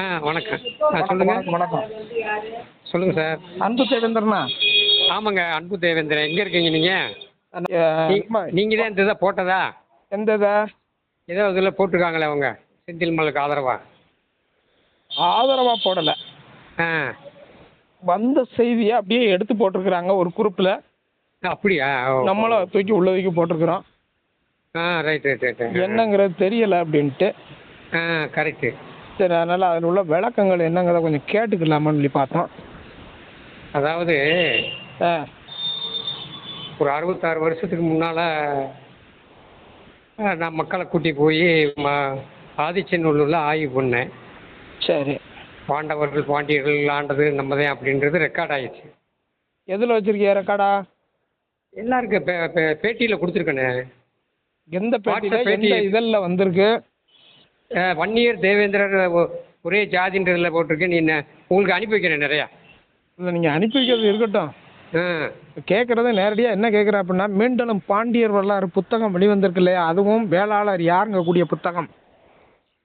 ஆ வணக்கம். ஆ வணக்கம் சொல்லுங்க. வணக்கம் வணக்கம். சொல்லுங்க சார். அன்பு தேவேந்திரனா? ஆமாங்க அன்பு தேவேந்திரன். எங்கே இருக்கீங்க நீங்கள் நீங்கள் தான் இந்த இதை போட்டதா? எந்த இதை? ஏதோ இதில் போட்டிருக்காங்களே அவங்க செந்தில் மலுக்கு ஆதரவா? ஆதரவா போடலை. ஆ. வந்த செய்தியை அப்படியே எடுத்து போட்டிருக்கிறாங்க ஒரு குரூப்பில் அப்படியா. நம்மளும் தூக்கி உள்ள தூக்கி போட்டிருக்கிறோம். ஆ ரைட் ரைட் ரைட் என்னங்கிறது தெரியல அப்படின்ட்டு. ஆ கரெக்டு சரி அதனால் அதில் உள்ள விளக்கங்கள் என்னங்கிறத கொஞ்சம் கேட்டுக்கலாமான்னு சொல்லி பார்த்தோம். அதாவது ஆ. ஒரு அறுபத்தாறு வருஷத்துக்கு முன்னால் நான் மக்களை கூட்டி போய் ம ஆதிச்சநல்லூரில் ஆய்வு பண்ணேன். சரி. பாண்டவர்கள் பாண்டியர்கள் ஆண்டது நம்மதே அப்படின்றது ரெக்கார்ட் ஆயிடுச்சு. எதில் வச்சிருக்கிய ரெக்கார்டா எல்லாருக்கும் பேட்டியில் கொடுத்துருக்கேனே. எந்த பேட்டியில்? எந்த பேட்டி. இதழில் வந்திருக்கு? வன்னியர் தேவேந்திரர் ஒ- ஒரே ஜாதின்றதில் போட்டிருக்கேன் நீ ந- உங்களுக்கு அனுப்பி வைக்கிறேன் நிறையா. இல்லை நீங்கள் அனுப்பி வைக்கிறது இருக்கட்டும். ஆ. கேட்குறது நேரடியாக என்ன கேட்குறேன் அப்படின்னா மீண்டும் பாண்டியர் வரலாறு புத்தகம் வெளிவந்திருக்கு இல்லையா? அதுவும் வேளாளர் யாருங்க கூடிய புத்தகம்?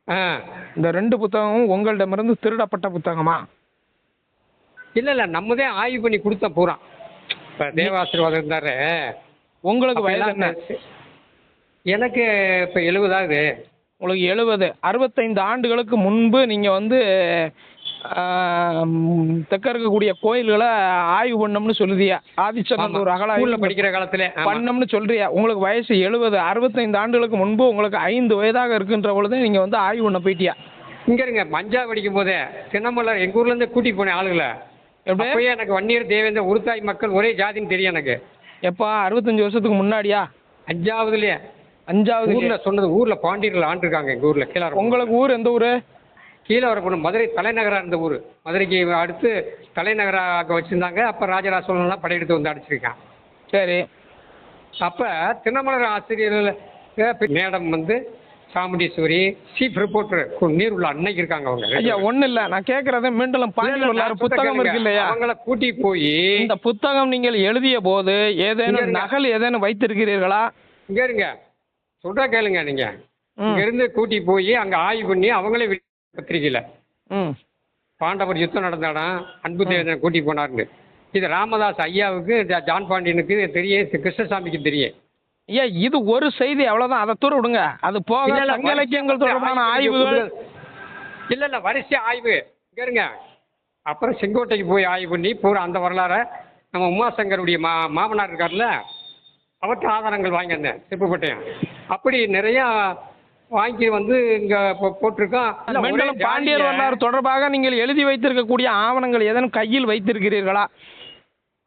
ஆ. இந்த ரெண்டு புத்தகமும் உங்களிடமிருந்து திருடப்பட்ட புத்தகமா? இல்லை இல்லை நம்ம தான் ஆய்வு பண்ணி கொடுத்தோம் பூரா இப்போ தேவாசிர்வாதம் இருந்தார். உங்களுக்கு வயது என்ன? எனக்கு இப்போ எழுபதாகுது உங்களுக்கு எழுபது அறுபத்தைந்து ஆண்டுகளுக்கு முன்பு நீங்கள் வந்து தெற்க இருக்கக்கூடிய கோயில்களை ஆய்வு பண்ணோம்னு சொல்லுதியா. ஆதிச்சநல்லூர் ஸ்கூலில் அகலாய்வு படிக்கிற காலத்தில் பண்ணோம்னு சொல்றியா. உங்களுக்கு வயசு எழுபது அறுபத்தைந்து ஆண்டுகளுக்கு முன்பு உங்களுக்கு ஐந்து வயதாக இருக்கின்ற பொழுது நீங்கள் வந்து ஆய்வு பண்ண போயிட்டியா? இங்கே இருங்க மஞ்சா படிக்கும் போதே சின்னமலர் எங்கள் ஊர்லேருந்து கூட்டிகிட்டு போனேன் ஆளுகளை. எப்படி? அப்பயே எனக்கு வன்னியர் தேவேந்திர உருத்தாய் மக்கள் ஒரே ஜாதின்னு தெரியும் எனக்கு. எப்போ அறுபத்தஞ்சு வருஷத்துக்கு முன்னாடியா? அஞ்சாவதுலயே. அஞ்சாவது ஊர்ல சொன்னது ஊர்ல பாண்டியர்கள் ஆண்டிருக்காங்க எங்க ஊர்ல கீழே உங்களுக்கு ஊர் எந்த ஊர்? கீழே வரப்போன மதுரை தலைநகரா இருந்த ஊர். மதுரைக்கு அடுத்து தலைநகராக வச்சிருந்தாங்க அப்ப ராஜராஜ சோழன்லாம் படையெடுத்து வந்து அடிச்சிருக்கான். சரி. அப்ப திருநமலர் ஆசிரியர்கள் மேடம் வந்து சாமுண்டீஸ்வரி சீஃப் ரிப்போர்ட்டர் நீர் உள்ள அன்னைக்கு இருக்காங்க அவங்க ஐயா ஒன்றும் இல்லை. நான் கேட்குறது மீண்டும் பாண்டியர் புத்தகம் இருக்கு இல்லையா? அவங்கள கூட்டி போய் இந்த புத்தகம் நீங்கள் எழுதிய போது ஏதேனும். நகல் ஏதேனும் வைத்திருக்கிறீர்களா? இங்க இருங்க. சொல்றா கேளுங்க நீங்க. ம். இங்க இருந்து கூட்டி போய் அங்க ஆய்வு பண்ணி அவங்களே பத்திரிக்கையில ம். பாண்டவர் யுத்தம் நடந்த இடம் அன்பு தேவனை கூட்டி போனாருன்னு இது ராமதாஸ் ஐயாவுக்கு ஜான் பாண்டியனுக்கு தெரியும் கிருஷ்ணசாமிக்கு தெரியும் ஐயா இது ஒரு செய்தி அவ்வளவுதான். அதை தூர விடுங்க. அது போக சங்க இலக்கியங்கள் தொடர்பான ஆய்வு இல்ல இல்ல வரிசை ஆய்வு. இங்க இருங்க. அப்புறம் செங்கோட்டைக்கு போய் ஆய்வு பண்ணி பூரா அந்த வரலாறை நம்ம உமாசங்கருடைய மா மாமனார் இருக்கார்ல அவர்கிட்ட ஆதாரங்கள் வாங்கி வந்தேன் செப்புப்பட்டேன் அப்படி நிறைய வாங்கி வந்து இங்க போட்டிருக்கோம். மீண்டும் பாண்டியர் வரலாறு தொடர்பாக நீங்கள் எழுதி வைத்திருக்கக்கூடிய ஆவணங்கள் ஏதேனும் கையில் வைத்திருக்கிறீர்களா?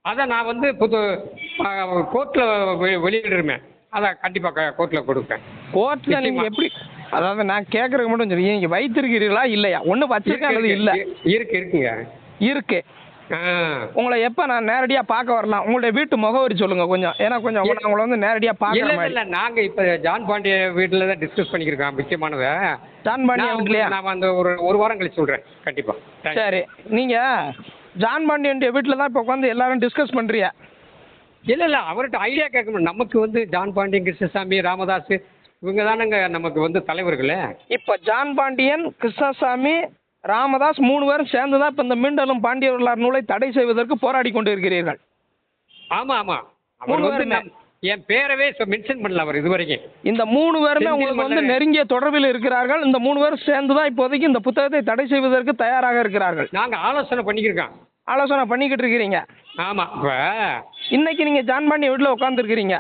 அதை நான் வந்து புது கோர்ட்டில் வெளியிடுறேன். அதை கண்டிப்பாக கோர்ட்டில் கொடுப்பேன். கோர்ட்ல நீங்க நிச்சயமா. எப்படி அதாவது நான் கேட்கறதுக்கு மட்டும் சொல்லி நீங்க வைத்திருக்கிறீர்களா? இல்லையா? ஒண்ணு வச்சிருக்கேன் அல்லது இல்ல? இருக்கு, இருக்கு இருக்குங்க. இருக்கு. உங்களை எப்ப நான் நேரடியா பார்க்க வரலாம்? உங்களுடைய வீட்டு முகவரி சொல்லுங்க கொஞ்சம். ஏன்னா கொஞ்சம் உங்களை வந்து நேரடியா இல்ல பார்க்குற இல்ல, இல்ல நாங்க இப்ப ஜான் பாண்டிய வீட்டுல தான் டிஸ்கஸ் பண்ணிக்கிறோம் முக்கியமானதை ஜான் பாண்டியன் நான் வீட்லயா நான் அந்த ஒரு ஒரு வாரம் கழிச்சு சொல்றேன். கண்டிப்பா. Thank you. சரி. நீங்க ஜான் பாண்டியன் வீட்டில் தான் இப்போ உட்காந்து எல்லாரும் டிஸ்கஸ் பண்றிய இல்ல இல்ல. அவர்கிட்ட ஐடியா கேட்கணும் நமக்கு வந்து ஜான் பாண்டியன் கிருஷ்ணசாமி ராமதாஸ் இவங்க தானங்க நமக்கு வந்து தலைவர்களே. இப்போ ஜான் பாண்டியன் கிருஷ்ணசாமி ராமதாஸ் மூணு பேரும் சேர்ந்து தான் இப்போ இந்த மீண்டலும் பாண்டிய வரலாறு நூலை தடை செய்வதற்கு போராடி கொண்டு இருக்கிறீர்கள் ஆமா ஆமா. அவர் மூணு பேருமே. என் பேரவே மென்ஷன் பண்ணல அவர் இது வரைக்கும் இந்த மூணு பேருமே உங்களுக்கு வந்து. நெருங்கிய தொடர்பில் இருக்கிறார்கள். இந்த மூணு பேரும் சேர்ந்து தான் இப்போதைக்கு இந்த புத்தகத்தை தடை செய்வதற்கு தயாராக இருக்கிறார்கள். நாங்க ஆலோசனை பண்ணிக்கிருக்கோம். ஆலோசனை பண்ணிக்கிட்டு இருக்கிறீங்க. ஆமா இப்ப. இன்னைக்கு நீங்க ஜான் பாண்டியன் வீட்டில் உட்காந்துருக்கிறீங்க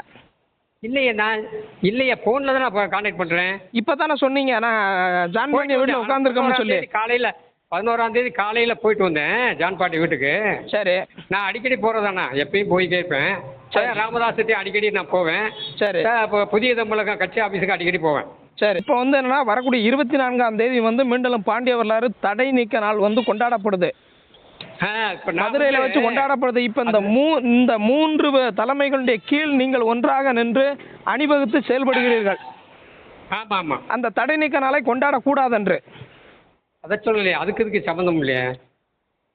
இல்லையே நான் இல்லையே போன்ல தான் நான் கான்டாக்ட் பண்றேன். இப்போ தானே சொன்னீங்க. நான் ஜான் பாண்டியன் வீட்டில் உட்காந்துருக்கோம்னு சொல்லி. காலையில பதினோராம் தேதி காலையில போயிட்டு வந்தேன் ஜான் பாண்டி வீட்டுக்கு. சரி. நான் அடிக்கடி போறதாண்ணா எப்பயும் போய் கேட்பேன். சரி. ராமதாஸ்கிட்டே அடிக்கடி நான் போவேன். சரி. இப்போ புதிய தமிழகம் கட்சி ஆபீஸுக்கு அடிக்கடி போவேன். சரி. இப்போ வந்து என்னன்னா வரக்கூடிய இருபத்தி நான்காம் தேதி வந்து மீண்டும் பாண்டிய வரலாறு தடை நீக்க நாள் வந்து கொண்டாடப்படுது. மதுரையில் வச்சு கொண்டாடப்படுது இப்போ இந்த மூ இந்த மூன்று தலைமைகளுடைய கீழ் நீங்கள் ஒன்றாக நின்று அணிவகுத்து செயல்படுகிறீர்கள். ஆமா ஆமா அந்த தடை நீக்க நாளை கொண்டாடக்கூடாதென்று. அதை சொல்லலையே அதுக்கு இதுக்கு சம்மந்தம் இல்லையே?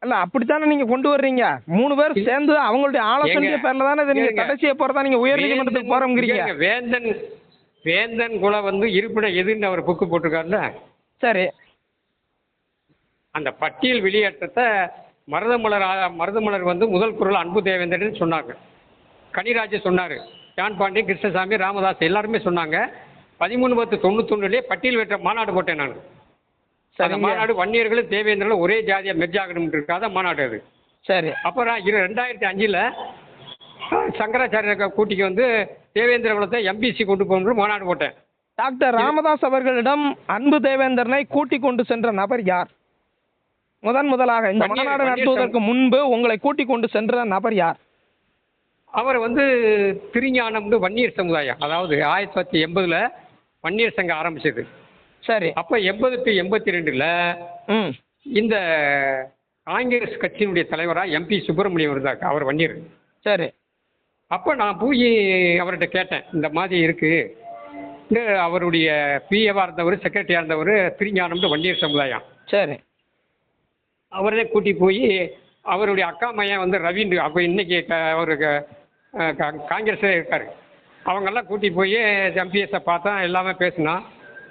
அல்ல அப்படித்தானே நீங்க கொண்டு வர்றீங்க? மூணு பேர் சேர்ந்து அவங்களுடைய ஆலோசனை பேர்ல தானே இதை நீங்க செய்ய போறதா நீங்க உயர் நீதிமன்றத்துக்கு போறோங்கிறீங்க? வேந்தன் வேந்தன் குல வந்து இருப்பிடம் எதுன்னு அவர் புக்கு போட்டிருக்காருல்ல? சரி. அந்த பட்டியல் வெளியேற்றத்தை மருதமலர் மருதமலர் வந்து முதல் குரல் அன்பு தேவேந்திரன் சொன்னாங்க. கனிராஜ் சொன்னார் ஜான் பாண்டியன் கிருஷ்ணசாமி ராமதாஸ் எல்லாருமே சொன்னாங்க. பதிமூணு பத்து தொண்ணூத்தொன்னுலேயே பட்டியல் வெற்ற மாநாடு போட்டேன் நான். அந்த மாநாடு வன்னியர்களும் தேவேந்திரர்களும் ஒரே ஜாதியாக மெர்ஜாகணும்ன்றதுக்காக மாநாடு அது. சரி. அப்புறம் இரு ரெண்டாயிரத்தி அஞ்சில் சங்கராச்சாரிய கூட்டிக்கு வந்து தேவேந்திர குலத்தை எம்பிசி கொண்டு போகணும்னு மாநாடு போட்டேன். டாக்டர் ராமதாஸ் அவர்களிடம் அன்பு தேவேந்திரனை கூட்டிக் கொண்டு சென்ற நபர் யார்? முதன் முதலாக இந்த மாநாடு நடத்துவதற்கு முன்பு உங்களை கூட்டிக் கொண்டு சென்ற நபர் யார்? அவர் வந்து திருஞானம்னு வன்னியர் சமுதாயம். அதாவது ஆயிரத்தி தொள்ளாயிரத்தி எண்பதுல வன்னியர் சங்கம் ஆரம்பிச்சது. சரி. அப்போ எண்பது டு எண்பத்தி ரெண்டில் இந்த காங்கிரஸ் கட்சியினுடைய தலைவராக எம்பி சுப்பிரமணியம் இருந்தார். அவர் வன்னியர். சரி. அப்போ நான் போய் அவர்கிட்ட கேட்டேன். இந்த மாதிரி இருக்குது இந்த அவருடைய பிஏவாக இருந்தவர் செக்ரட்டரியாக இருந்தவர் திருஞானம்னு வன்னியர் சமுதாயம். சரி. அவரே கூட்டி போய் அவருடைய அக்கா மையன் வந்து ரவீந்து அப்போ இன்னைக்கு க அவருக்கு காங்கிரஸில் இருக்கார். அவங்கெல்லாம் கூட்டி போய் எம்பிஎஸ்ஸை பார்த்தா எல்லாமே பேசினா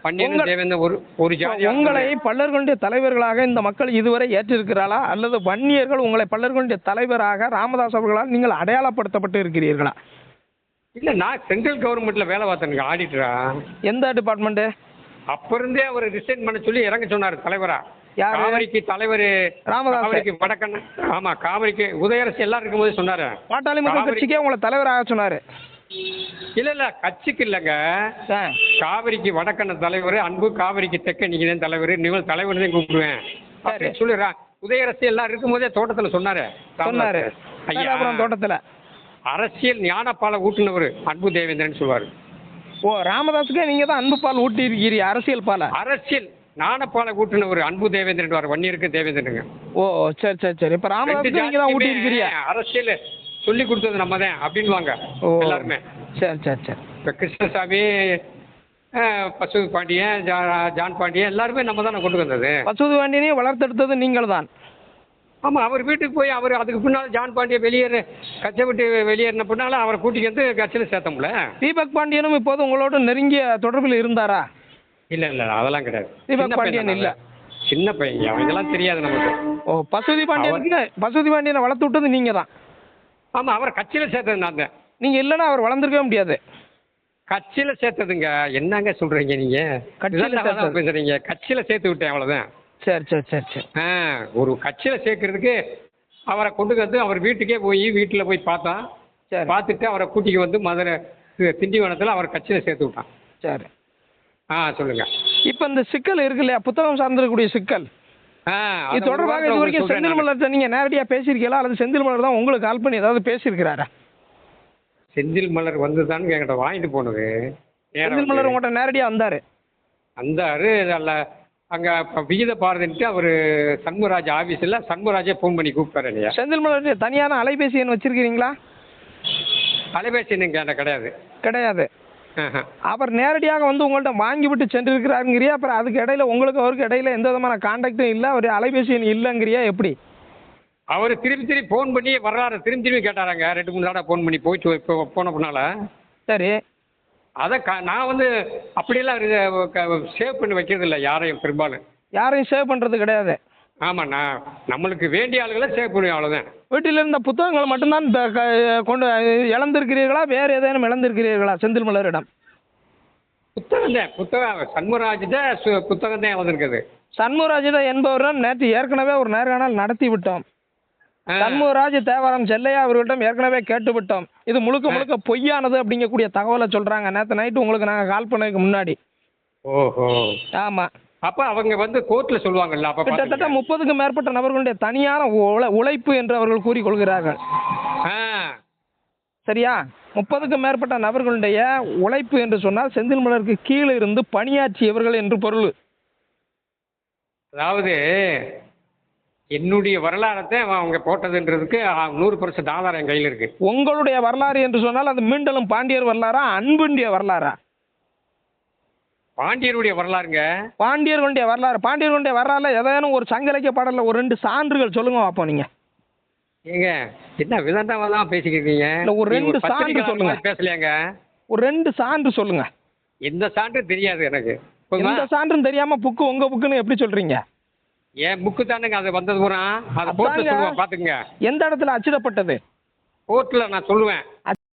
பன்னீர் தேவேந்திர ஒரு ஒரு ஜாதி உங்களை பல்லர்களுடைய தலைவர்களாக இந்த மக்கள் இதுவரை ஏற்றிருக்கிறாளா? அல்லது வன்னியர்கள் உங்களை பல்லர்களுடைய தலைவராக ராமதாஸ் அவர்களால் நீங்கள் அடையாளப்படுத்தப்பட்டு இருக்கிறீர்களா? இல்லை நான் சென்ட்ரல் கவர்மெண்ட்டில் வேலை பார்த்தேனுங்க ஆடிட்டரா? எந்த டிபார்ட்மெண்ட்டு அப்போ இருந்தே அவர் ரிசைன் பண்ண சொல்லி இறங்க சொன்னார் தலைவரா. யாரு? காவிரிக்கு தலைவர் ராமதாஸ். காவிரிக்கு வடக்கன் ஆமாம் காவிரிக்கு உதயரசு எல்லாம் இருக்கும்போது சொன்னார். பாட்டாளி மக்கள் கட்சிக்கே உங்களை தலைவராக சொன்னார். இல்லை இல்லை கட்சிக்கு இல்லைங்க. காவிரிக்கு வடக்கண்ண தலைவர் அன்பு காவிரிக்கு தெற்க நீங்க தான் தலைவர் நீங்கள் தலைவர் தான் கூப்பிடுவேன். சொல்லிடுறான் உதயரசு எல்லாம் இருக்கும்போதே தோட்டத்தில் சொன்னாரு சொன்னாரு. ஐயா தோட்டத்தில்? அரசியல் ஞானப்பால ஊட்டுனவர் அன்பு தேவேந்திரன் சொல்லுவார். ஓ ராமதாஸுக்கே நீங்கள் தான் அன்பு பால் ஊட்டி இருக்கிறீ அரசியல் பாலை. அரசியல் ஞானப்பால ஊட்டுனவர் அன்பு தேவேந்திரன் வார் வன்னியருக்கு தேவேந்திரனுங்க. ஓ சரி சரி சரி. இப்போ ராமதாஸுக்கு நீங்கள் தான் ஊட்டி இருக்கிறீங்க அரசியல் சொல்லி கொடுத்தது நம்ம தான் அப்படின்வாங்க ஓ எல்லாருமே. சரி சரி சரி. இப்போ கிருஷ்ணசாமி அஹ், பசு பாண்டியன் ஜா- ஜான் பாண்டியன் எல்லாருமே நம்ம தானே கொண்டு வந்தது. பசுது வேண்டியனையும் வளர்த்தெடுத்தது நீங்கள் தான். ஆமாம் அவர் வீட்டுக்கு போய் அவர் அதுக்கு பின்னால் ஜான் பாண்டிய வெளியேறு கட்சியை விட்டு வெளியேறின பின்னால் அவரை கூட்டிக்கு வந்து கட்சியில் சேர்த்தோம்ல. தீபக் பாண்டியனும் இப்போது உங்களோட நெருங்கிய தொடர்பில் இருந்தாரா? இல்லை இல்லை அதெல்லாம் கிடையாது. தீபக் பாண்டியன் இல்ல. சின்ன பையன் அவன் இதெல்லாம் தெரியாது நமக்கு. ஓ பசுதி பாண்டியனுக்கு பசுதி பாண்டியனை வளர்த்து விட்டது நீங்கள் தான் ஆமாம் அவரை கட்சியில் சேர்த்தது நான் தான். நீங்கள் இல்லைன்னா அவர் வளர்ந்துருக்கவே முடியாது. கட்சியில் சேர்த்ததுங்க. என்னங்க சொல்கிறீங்க நீங்கள் கட்சியில. பேசுகிறீங்க கட்சியில் சேர்த்து விட்டேன் அவ்வளோதான் சரி சரி சரி சரி. ஆ ஒரு கட்சியில் சேர்க்கறதுக்கு அவரை கொண்டு வந்து அவர் வீட்டுக்கே போய் வீட்டில் போய் பார்த்தான் சரி. பார்த்துட்டு அவரை கூட்டிக்கு வந்து மதுரை திண்டிவனத்தில் அவர் கட்சியில் சேர்த்து விட்டான். சரி. ஆ சொல்லுங்கள் இப்போ இந்த சிக்கல் இருக்கு இல்லையா? புத்தகம் சார்ந்திருக்கக்கூடிய சிக்கல். இது தொடர்பாக இது வரைக்கும் செந்தில் மலர்கிட்ட நீங்கள் நேரடியாக பேசியிருக்கீங்களா? அல்லது செந்தில் மலர் தான் உங்களுக்கு கால் பண்ணி ஏதாவது பேசியிருக்கிறாரா. செந்தில் மலர் வந்து தான் என்கிட்ட வாங்கிட்டு போனது. செந்தில் மலர். உங்கள்கிட்ட நேரடியாக வந்தார். வந்தாரு அல்ல அங்கே விகித பாரதின்ட்டு அவர் சண்முகராஜ் ஆஃபீஸில் சண்முகராஜே ஃபோன் பண்ணி கூப்பிட்டாரு இல்லையா? செந்தில் மலர் தனியான அலைபேசி எண் வச்சிருக்கிறீங்களா? அலைபேசி நீங்கள் என்கிட்ட கிடையாது. கிடையாது. அவர் நேரடியாக வந்து உங்கள்கிட்ட வாங்கி விட்டு சென்றிருக்கிறாருங்கிறியா? அப்புறம் அதுக்கு இடையில உங்களுக்கு அவருக்கு இடையில எந்த விதமான கான்டாக்டும் இல்லை? அவர் அலைபேசி எண் இல்லைங்கிறியா? எப்படி? அவர் திருப்பி திருப்பி ஃபோன் பண்ணி வர்றாரு. திரும்பி திரும்பி கேட்டாராங்க. ரெண்டு மூணு தடவை ஃபோன் பண்ணி போயிட்டு இப்போ போன பின்னால சரி. அதை நான் வந்து அப்படியெல்லாம் சேவ் பண்ணி வைக்கிறது இல்லை யாரையும் பெரும்பாலும். யாரையும் சேவ் பண்ணுறது கிடையாது. ஆமாம் நான் நம்மளுக்கு வேண்டிய ஆளுகளை சேவ் பண்ணுவேன் அவ்வளோதான் வீட்டில் இருந்த புத்தகங்கள் மட்டும்தான் இந்த க- கொண்டு இழந்திருக்கிறீர்களா? வேறு ஏதேனும் இழந்திருக்கிறீர்களா? செந்தில் மலரிடம் புத்தகம் தான் புத்தகம் சண்முகராஜ்கிட்ட சு- புத்தகம் தான் வந்திருக்குது சண்முகராஜிடம் என்பவரிடம் நேற்று ஏற்கனவே ஒரு நேர்காணல் நடத்தி விட்டோம். சண்முகராஜ் தேவாரம் செல்லையா அவர்களிடம் ஏற்கனவே கேட்டு விட்டோம் இது முழுக்க முழுக்க பொய்யானது அப்படிங்கக்கூடிய தகவலை சொல்றாங்க. நேற்று நைட்டு உங்களுக்கு நாங்கள் கால் பண்ணதுக்கு முன்னாடி. ஓஹோ. ஆமா. அப்போ அவங்க வந்து கோர்ட்டில் சொல்லுவாங்கல்ல அப்போ கிட்டத்தட்ட முப்பதுக்கும் மேற்பட்ட நபர்களுடைய தனியான உழ உழைப்பு என்று அவர்கள் கூறிக்கொள்கிறார்கள். ஆ. சரியா? முப்பதுக்கும் மேற்பட்ட நபர்களுடைய உழைப்பு என்று சொன்னால் செந்தில் மலருக்கு கீழே இருந்து பணியாற்றியவர்கள் என்று பொருள். அதாவது என்னுடைய வரலாறத்தை அவங்க போட்டதுன்றதுக்கு நூறு பர்சன்ட் ஆதாரம் என் கையில் இருக்கு. உங்களுடைய வரலாறு என்று சொன்னால் அது மீண்டலும் பாண்டியர் வரலாறா அன்புண்டிய வரலாறா? பாண்டியருடைய வரலாறுங்க. பாண்டியர்களுடைய வரலாறு பாண்டியர்களுடைய வரலாறுல ஏதேனும் ஒரு சங்கலைக்க பாடல ஒரு ரெண்டு சான்றுகள் சொல்லுங்க அப்போ நீங்க. ஏங்க என்ன பேசிக்கிறீங்க இல்ல, ஒரு ரெண்டு சான்று சொல்லுங்க. பேசலையாங்க? ஒரு ரெண்டு சான்று சொல்லுங்க. எந்த சான்று தெரியாது எனக்கு? எந்த சான்றும் தெரியாம புக்கு உங்க புக்குன்னு எப்படி சொல்றீங்க? என் புக்கு தானுங்க அது வந்தது பூரா? அதை போட்டு. சொல்லுவேன் பார்த்துக்குங்க. எந்த இடத்துல அச்சிடப்பட்டது? கோர்ட்டில் நான் சொல்லுவேன்.